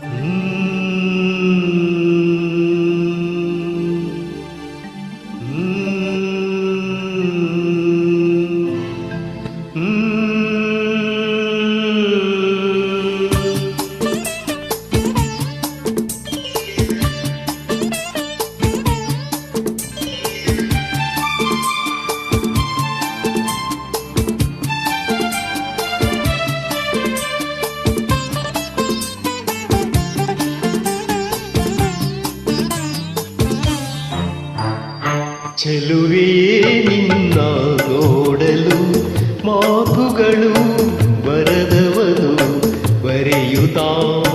Mm. ಚೆಲುವೆಯೇ ನಿನ್ನ ನೋಡಲು ಮಾತುಗಳು ಬರದವನು. ಬರೆಯುತ್ತಾ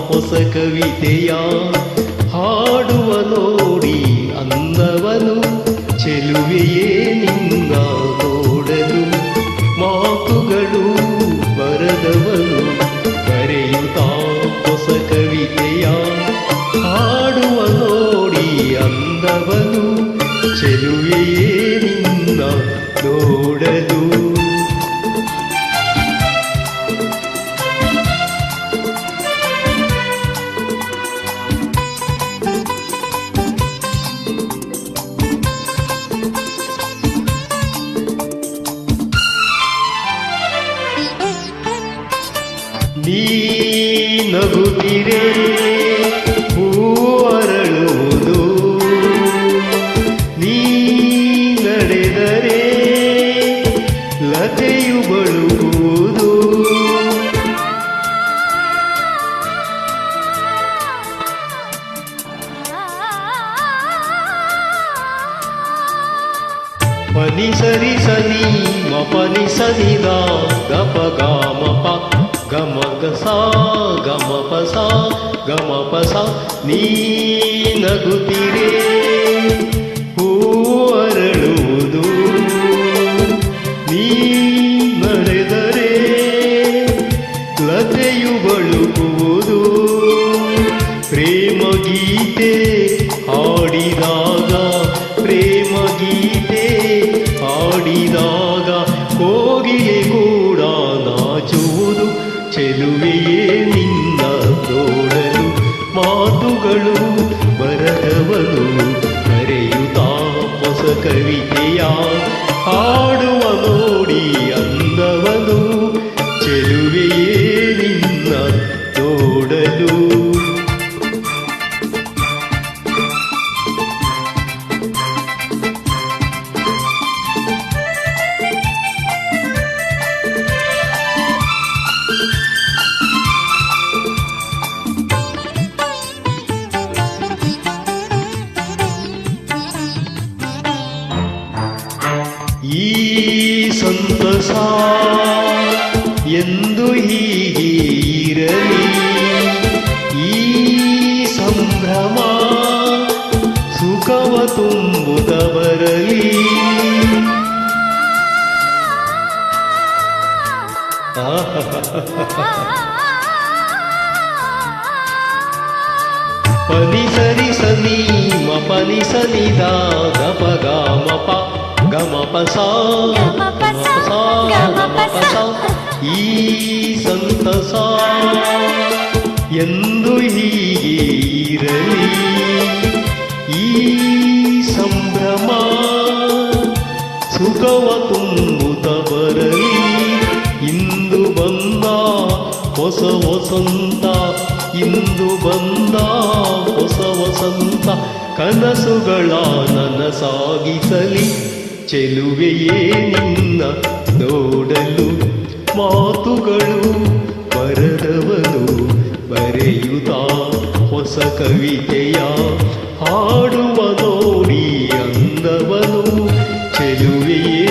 ಹೊಸ ಕವಿತೆಯ ಹಾಡುವ ನೀ ನಗುತ್ತಿರೆ ಹೂ ಅರಳುವುದು. ನೀ ನಡೆದರೆ ಲತೆಯು ಬಳುವುದು. ಪನಿ ಸರಿ ಸನಿ ಮ ಸನಿ ದ ಗಮ ಗ ಸಾ ಗಮ ಪ ಸಾ ಗಮ ಪ ಸಾ ನೀ ನಗುತ್ತಿರೆ ಹೂವರಳುವುದು ನೀ ನಡೆದರೆ ಲತೆಯು ಬಳುಕುವುದು. ಪ್ರೇಮ ಗೀತೆ ಚೆಲುವೆಯೇ ನಿನ್ನ ತೋಡಲು ಮಾತುಗಳು ಬರದವನು ಕರೆಯುತ್ತಾ ಹೊಸ ಕವಿತೆಯ ಎಂದು ಹೀಗೆ ಇರಲಿ. ಈ ಸಂಭ್ರಮ ಸುಖವ ತುಂಬುತ್ತ ಬರಲಿ ಪನಿ ಸರಿ ಸನಿ ಮ ಪನಿ ಸನಿ ದಾ ಗ ಪ ಗ ಮ ಪ ಸಾ, ಗಮ ಪ ಈ ಸಂತಸ ಎಂದು ಹೀಗೆ ಇರಲಿ. ಈ ಸಂಭ್ರಮ ಸುಖವ ತುಂಬುತ ಬರಲಿ. ಇಂದು ಬಂದ ಹೊಸ ವಸಂತ ಇಂದು ಬಂದ ಹೊಸ ವಸಂತ ಕನಸುಗಳ ನನಸಾಗಿಸಲಿ. ಚೆಲುವೆಯೇ ನಿನ್ನ ನೋಡಲು ಮಾತುಗಳು ಬರದವನು ಬರೆಯುತ್ತಾ ಹೊಸ ಕವಿತೆಯ ಹಾಡುವ ನೋಡಿ ಅಂದವನು ಚೆಲುವೆಯೇ